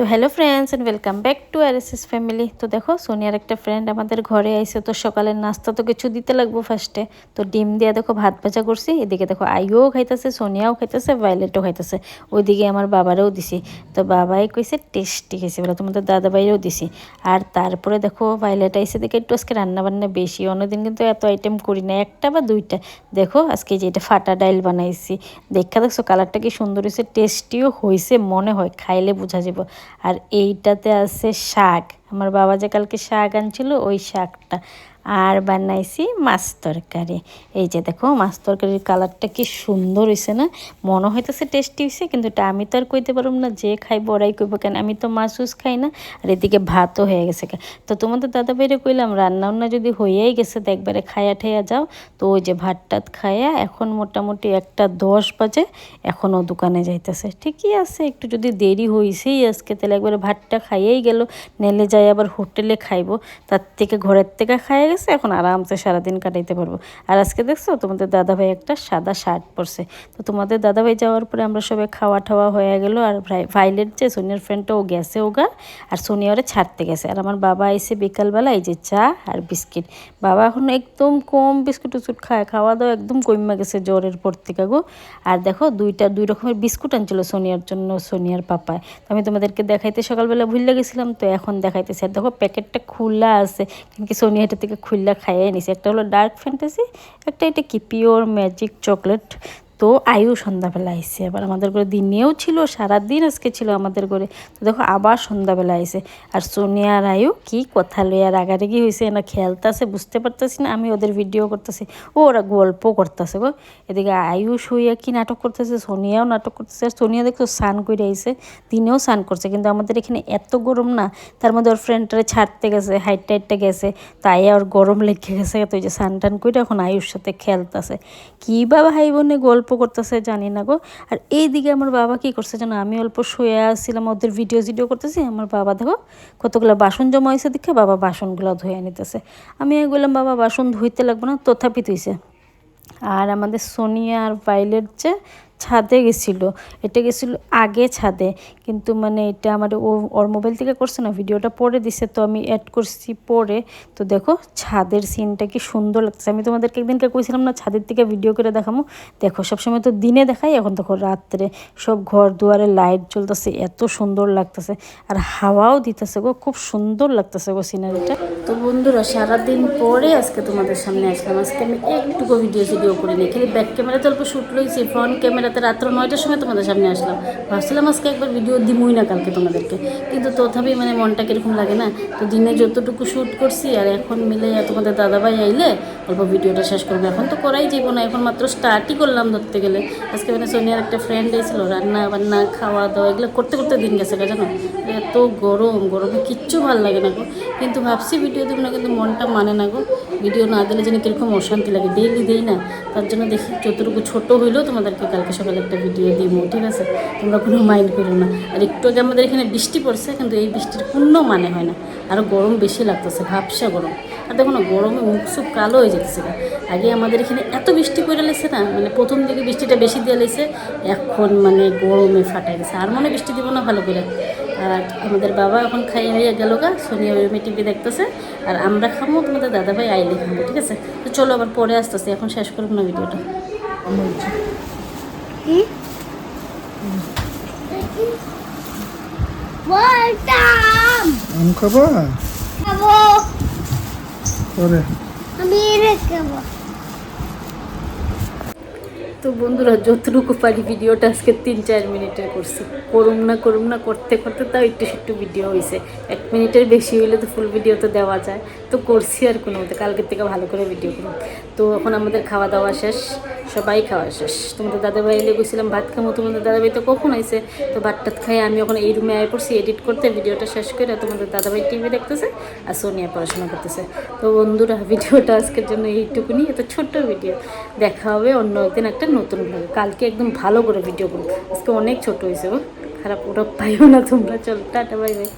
তো hello friends and welcome back to R S S family তো দেখো, সোনিয়ার একটা ফ্রেন্ড আমাদের ঘরে আইসে তো সকালের নাস্তা তো কিছু দিতে লাগবো ফার্স্টে তো ডিম দিয়ে দেখো ভাত ভাজা করছি, এদিকে দেখো আইও খাইতেছে, সোনিয়াও খাইতেছে ভাইলেটও খাইতেছে। ওইদিকে আমার বাবারও দিছি। তো বাবাই কইছে টেস্টি খেয়েছে বলে, তোমাদের দাদা ভাইয়েরও দিছি। আর তারপরে দেখো ভাইলেট আইসে দেখে একটু আজকে রান্না বান্না বেশি। অন্যদিন কিন্তু এত আইটেম করি না, একটা বা দুইটা। দেখো, আজকে যে এটা ফাটা ডাইল বানাইছি। দেখা দেখছ কালারটা কি সুন্দর হয়েছে টেস্টিও হয়েছে মনে হয়, খাইলে বোঝা যাব আর এইটাতে আছে শাক। আমার বাবা যে কালকে শাক আনছিল ওই শাকটা। আর বানাইছি মাছ তরকারি। এই যে দেখো, মাছ তরকারির কালারটা কি সুন্দর হয়েছে না? মনে হইতেছে টেস্টি হয়েছে কিন্তু এটা আমি তো আর কইতে পারব না, যে খাইব ওরাই কইব কেন? আমি তো মাছ উস খাই না, আর এদিকে ভাতও হয়ে গেছে তো তোমাদের দাদা ভাইরে কইলাম, রান্না উন্না যদি হয়েই গেছে, তো একবারে খায়া ঠাইয়া যাও। তো ওই যে ভাত টাত খায়া এখন মোটামুটি একটা দশ বাজে, এখনও দোকানে যাইতেছে। ঠিকই আছে, একটু যদি দেরি হয়েছেই আজকে, তাহলে একবারে ভাতটা খাইয়েই গেল, নেলে যাই আবার হোটেলে খাইবো। তার থেকে ঘরের থেকে খাইয়ে গেছে এখন আরামসে সারাদিন কাটাইতে পারব। আর আজকে দেখছ, তোমাদের দাদাভাই একটা সাদা শার্ট পরছে। তো তোমাদের দাদাভাই যাওয়ার পরে আমরা সবাই খাওয়া ঠাওয়া হয়ে গেল, আর ভাইলের যে সোনিয়ার ফ্রেন্ডটা ও গেছে ওগা, আর সোনিয়া ওরে ছাড়তে গেছে। আর আমার বাবা এসে বিকালবেলা এই যে চা আর বিস্কিট। বাবা এখন একদম কম বিস্কুট উস্কুট খায়, খাওয়া দাওয়া একদম কমে গেছে জ্বরের পর থেকে গো। আর দেখো, দুইটা দুই রকমের বিস্কুট আনছিল সোনিয়ার জন্য, সোনিয়ার পাপায়। তো আমি তোমাদেরকে দেখাইতে সকালবেলা ভুলে গেছিলাম, তো এখন দেখাইতেছি। আর দেখো, প্যাকেটটা খোলা আছে, কিন্তু সোনিয়া এটা থেকে খুললা খাইয়ে নিছে। একটা হলো ডার্ক ফ্যান্টাসি একটা এটা কি পিওর ম্যাজিক চকলেট তো আয়ু সন্ধ্যাবেলা আইসে আবার আমাদের ঘরে দিনেও ছিল, সারাদিন আজকে ছিল আমাদের ঘরে। তো দেখো, আবার সন্ধ্যাবেলা আইসে। আর সোনিয়া আর আয়ু, কি কথা লইয়া রাগারাগি হয়েছে না খেলতেছে, বুঝতে পারতেছি না, আমি ওদের ভিডিও করতেছি, ও ওরা গল্প করতেছে গো। এদিকে আয়ু শুইয়া কি নাটক করতেছে, সোনিয়াও নাটক করতেছে, আর সোনিয়া দেখো স্নান করে আইসে, দিনেও স্নান করছে, কিন্তু আমাদের এখানে এত গরম না, তার মধ্যে ওর ফ্রেন্ডটারে ছাড়তে গেছে, হাইট টাইটটা গেছে, তাই আর গরম লেগে গেছে তো যে স্নান টান করে এখন আয়ুর সাথে খেলতেছে। কী বা ভাই বোনে গল্প করতেছে, জানি না গো। আর এই দিকে আমার বাবা কি করছে যেন আমি অল্প শুয়ে আসছিলাম ওদের ভিডিও ভিডিও করতেছি। আমার বাবা দেখো, কতগুলো বাসন জমা হয়েছে দেখে বাবা বাসনগুলো ধুয়ে নিতেছে। আমি বললাম, বাবা, বাসন ধুইতে লাগবো না, তথাপি ধুইছে। আর আমাদের সোনিয়া আর পাইলের যে ছাদে গেছিল। এটা গেছিল আগে ছাদে। কিন্তু মানে এটা আমার ও, ওর মোবাইল থেকে করছে না, ভিডিওটা পরে দিছে, তো আমি অ্যাড করছি পরে। তো দেখো, ছাদের সিনটা কি সুন্দর লাগছে আমি তোমাদেরকে একদিনকে কইছিলাম না, ছাদের থেকে ভিডিও করে দেখামো? দেখো, সবসময় তো দিনে দেখাই, এখন দেখো রাত্রে সব ঘর দুয়ারে লাইট জ্বলতেছে, এত সুন্দর লাগতেছে। আর হাওয়াও দিতেছে গো, খুব সুন্দর লাগতেছে গো সিনারিটা তো বন্ধুরা, সারাদিন পরে আজকে তোমাদের সামনে আসলাম। আজকে আমি একটুকু ভিডিও ভিডিও করিনি, খালি ব্যাক ক্যামেরা তো অল্প শ্যুট রয়েছে ফ্রন্ট ক্যামেরাতে রাত্র নয়টার সময় তোমাদের সামনে আসলাম। ভাবছিলাম আজকে একবার ভিডিও দিমই না কালকে তোমাদেরকে। কিন্তু তথাপি মানে মনটা কীরকম লাগে না? তো দিনে যতটুকু শ্যুট করছি আর এখন মিলে তোমাদের দাদাভাই আইলে, অল্প ভিডিওটা শেষ করব। এখন তো করাই যাব না, এখন মাত্র স্টার্টই করলাম ধরতে গেলে। আজকে মানে সোনিয়ার একটা ফ্রেন্ড এসেছিল রান্না বান্না খাওয়া দাওয়া এগুলো করতে করতে দিন গেছে জানো? এত গরম, গরমে কিচ্ছু ভালো লাগে না গো। কিন্তু ভাবছি ভিডিও দেবো না, কিন্তু মনটা মানে না গো। ভিডিও না দিলে যেন কীরকম অশান্তি লাগে। ডেইলি দিই না। তার জন্য দেখি যতটুকু ছোটো হইলেও তোমাদেরকে কালকে সকালে একটা ভিডিও দিব, ঠিক আছে? তোমরা কোনো মাইন্ড করো না। আর একটু আগে আমাদের এখানে বৃষ্টি পড়ছে, কিন্তু এই বৃষ্টির কোনো মানে হয় না। আরও গরম বেশি লাগতেছে, ভাবসা গরম। আর দেখো না, গরমে মুখ সুখ কালো হয়ে যেতেছে আগে আমাদের এখানে এত বৃষ্টি পড়ে লেছে না মানে প্রথম দিকে বৃষ্টিটা বেশি দিয়ে লেছে এখন মানে গরমে ফাটাই গেছে আর মনে বৃষ্টি দিব না ভালো করে। আর আমাদের বাবা এখন খাইয়ে হয়ে গেল গা, সোনিয়া ওই টিভি দেখতেছে। আর আমরা খাব তোমাদের দাদাভাই আইলে। ঠিক আছে? তো চলো আবার পরে আসতেছি এখন শেষ করব না ভিডিওটা। বলতাম। আম খাবা। খাব আমি রে খাব তো বন্ধুরা, যতটুকু পারি ভিডিওটা আজকে তিন, চার মিনিটের করছি। করুম না করুম না, করতে করতে তাও একটু একটু ভিডিও হয়েছে এক মিনিটের বেশি হইলে তো ফুল ভিডিও তো দেওয়া যায়। তো করছি আর কোনো মতো, কালকের থেকে ভালো করে ভিডিও করুন তো এখন আমাদের খাওয়া দাওয়া শেষ, সবাই খাওয়া শেষ। তোমাদের দাদাভাই এলে গেছিলাম ভাত খাব তোমাদের দাদাভাই তো কখন আইসে তো ভাত টাত খাই আমি এখন এই রুমে আয় করছি এডিট করতে ভিডিওটা শেষ করে তোমাদের দাদাভাই টিভি দেখতেছে আর সোনিয়া পড়াশোনা করতেছে। তো বন্ধুরা ভিডিওটা আজকের জন্য এইটুকুনি এত ছোট্ট ভিডিও দেখা হবে অন্য একদিন একটা নতুন ব্লগে কালকে একদম ভালো করে ভিডিও করব। আজকে অনেক ছোট হয়েছে খারাপ ওরা পাইও না তোমরা। চল, টাটা বাই বাই